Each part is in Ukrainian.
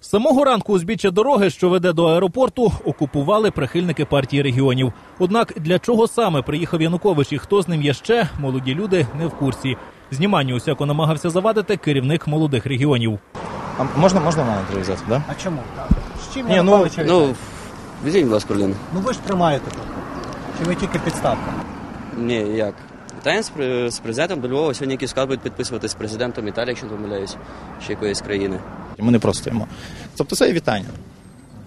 З самого ранку узбіччя дороги, що веде до аеропорту, окупували прихильники партії регіонів. Однак для чого саме приїхав Янукович і хто з ним є ще, молоді люди не в курсі. Зніманню усяко намагався завадити керівник молодих регіонів. А можна, можна мене прив'язати, да? А чому? З чим Ні, я ну, Ну, візьміть, будь ласка, ну ви ж тримаєте тут. Чи ви тільки підставка? Ні, як? Вітаємо з, з президентом до Львова. Сьогодні якийсь склад будуть підписувати з президентом Італії, якщо не помиляюсь, чи якоїсь країни. Ми не просто стоїмо. Тобто це є вітання.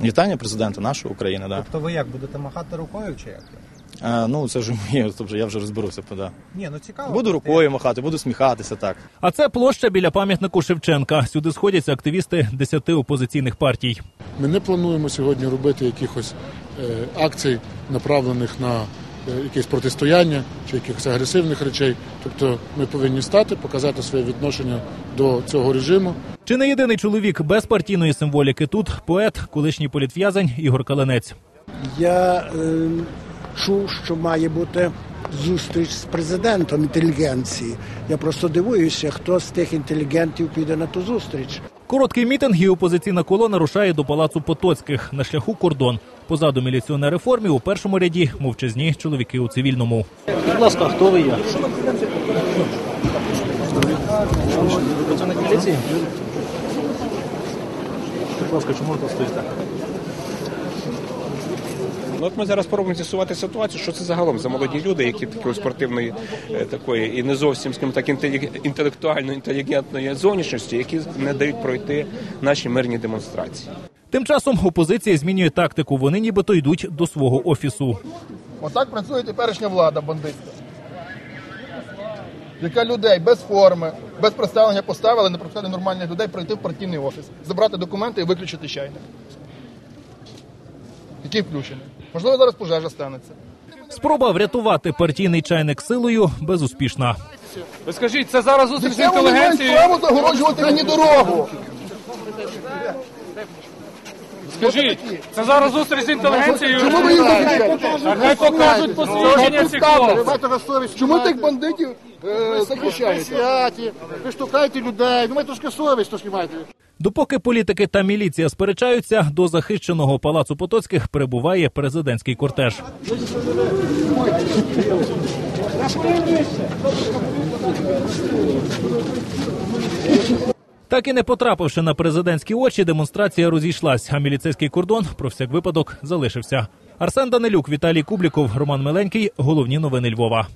Вітання президента нашої України, да. Тобто ви як будете махати рукою чи як? А, ну це вже моє, тобто я вже розберуся. Да. Ні, ну цікаво. Буду рукою махати, буду сміхатися так. А це площа біля пам'ятнику Шевченка. Сюди сходяться активісти десяти опозиційних партій. Ми не плануємо сьогодні робити якихось е, акцій, направлених на е, якесь протистояння чи якихось агресивних речей. Тобто ми повинні стати, показати своє відношення до цього режиму. Чи не єдиний чоловік без партійної символіки тут поет, колишній політв'язень Ігор Каленець. Я е, чув, що має бути зустріч з президентом інтелігенції. Я просто дивуюся, хто з тих інтелігентів піде на ту зустріч. Короткий мітинг і опозиційна колона рушає до палацу Потоцьких на шляху кордон. Позаду міліціонери формі у першому ряді мовчазні чоловіки у цивільному. Будь ласка, хто ви є? Працівник міліції? Будь ласка, чому ви стоїте? Ну, от ми зараз пробуємо з'ясувати ситуацію, що це загалом за молоді люди, які такої спортивної е, такої і не зовсім скажімо так інтелектуально інтелігентної зовнішності, які не дають пройти наші мирні демонстрації. Тим часом опозиція змінює тактику. Вони нібито йдуть до свого офісу. Отак працює теперішня влада бандитська, яка людей без форми, без представлення поставили, не пропускати нормальних людей пройти в партійний офіс, забрати документи і виключити чайник. Який включений? Можливо, зараз пожежа станеться. Спроба врятувати партійний чайник силою безуспішна. Ви скажіть, це зараз зустріч з інтелігенцією? право загороджувати мені дорогу. Скажіть, це зараз зустріч з інтелігенцією? Чому ви їх захищаєте? Хай покажуть посвідчення цих хлопців. Чому тих бандитів е, захищаєте? Ви штукаєте людей, ну ми трошки совість трошки маєте. Допоки політики та міліція сперечаються, до захищеного палацу Потоцьких прибуває президентський кортеж. Так і не потрапивши на президентські очі, демонстрація розійшлась, а міліцейський кордон про всяк випадок залишився. Арсен Данилюк, Віталій Кубліков, Роман Миленький. Головні новини Львова.